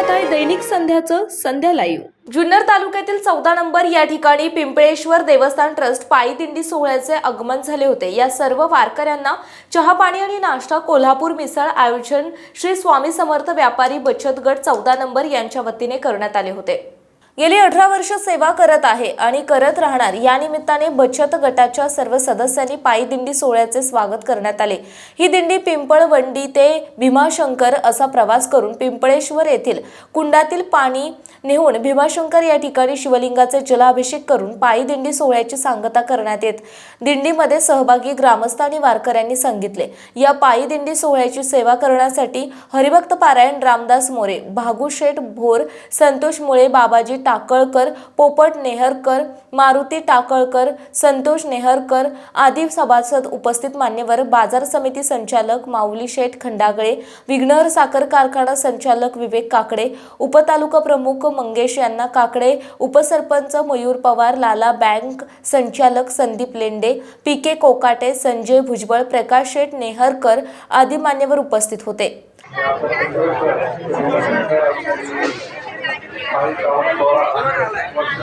पाहत आहे दैनिक संध्याचं संध्या लाईव्ह जुन्नर तालुक्यातील चौदा नंबर या ठिकाणी पिंपळेश्वर देवस्थान ट्रस्ट पायी दिंडी सोहळ्याचे आगमन झाले होते. या सर्व वारकऱ्यांना चहा पाणी आणि नाश्ता कोल्हापूर मिसळ आयोजन श्री स्वामी समर्थ व्यापारी बचत गट चौदा नंबर यांच्या वतीने करण्यात आले होते. गेली अठरा वर्ष सेवा करत आहे आणि करत राहणार या निमित्ताने बचत गटाच्या सर्व सदस्यांनी पायी दिंडी सोहळ्याचे स्वागत करण्यात आले. ही दिंडी पिंपळवंडी ते भीमाशंकर असा प्रवास करून पिंपळेश्वर येथील कुंडातील पाणी नेऊन भीमाशंकर या ठिकाणी शिवलिंगाचे जलाभिषेक करून पायी दिंडी सोहळ्याची सांगता करण्यात येत. दिंडीमध्ये सहभागी ग्रामस्थ आणि वारकऱ्यांनी सांगितले या पायी दिंडी सोहळ्याची सेवा करण्यासाठी हरिभक्त पारायण रामदास मोरे भागुशेठ भोर संतोष मुळे बाबाजी टाकळकर पोपट नेहरकर मारुती टाकळकर संतोष नेहरकर आदी सभासद उपस्थित मान्यवर बाजार समिती संचालक माऊली शेठ खंडागळे विघ्नर साखर कारखाना संचालक विवेक काकडे उपतालुका प्रमुख मंगेश यांना काकडे उपसरपंच मयूर पवार लाला बँक संचालक संदीप लेंडे पी के कोकाटे संजय भुजबळ प्रकाश शेठ नेहरकर आदी मान्यवर उपस्थित होते.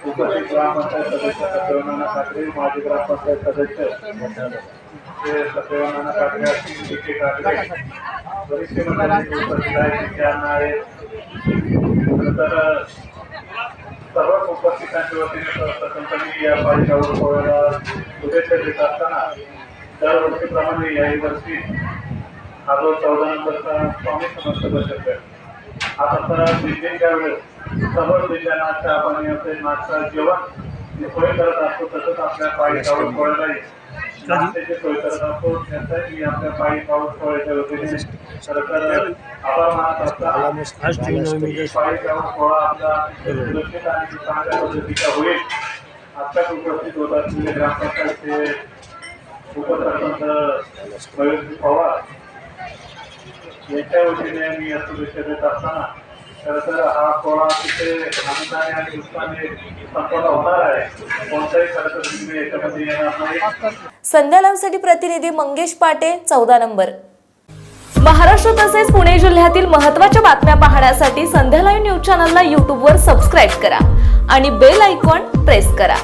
उपस्थित ग्रामपंचायत सदस्य सत्यवनाना काकडे माजी ग्रामपंचायत सदस्य सत्यवनाना सत्यवानाना काकडे असतील विखे काकडे वरिष्ठ मंडळी उपस्थित आहेत त्यांना खरं नंतर सर्व उपस्थितांच्या वतीने प्रथमतः या पालिकावर सोहळ्याला शुभेच्छा देत असताना दरवर्षीप्रमाणे याही वर्षी हा जो चौदा नंबरचा स्वामी समर्थ बचत गट आता तर दिंडीच्या वेळेस सर्व दिंड्यांना चहा पाणी असेल नाश्ता जेवण सोय करत असतो तसंच आपल्या पायी कावड सोहळ्यालाही नाश्त्याची सोय करत असतो त्याचाही मी आपल्या पायी कावड सोहळ्याच्या वतीने खरं तर आभार मानत असताना पायी कावड सोहळा आपला सुरक्षित आणि चांगल्या पद्धतीचा होईल. आत्ताच उपस्थित होत असलेले ग्रामपंचायतचे उपसरपंच पवार. याच्या वतीने मी या शुभेच्छा देत असताना. खरं तर हा सोहळा तिथे आनंदाने आणि उत्साहाने संपन्न होणार आहे. कोणताही खरं तर तुम्ही याच्यामध्ये येणार नाही. संध्या संध्यालांसाठी प्रतिनिधी मंगेश पाटे चौदा नंबर. महाराष्ट्र तसेच पुणे जिल्ह्यातील महत्त्वाच्या बातम्या पाहण्यासाठी संध्या लाईव्ह न्यूज चॅनलला यूट्यूबवर सबस्क्राईब करा आणि बेल आयकॉन प्रेस करा.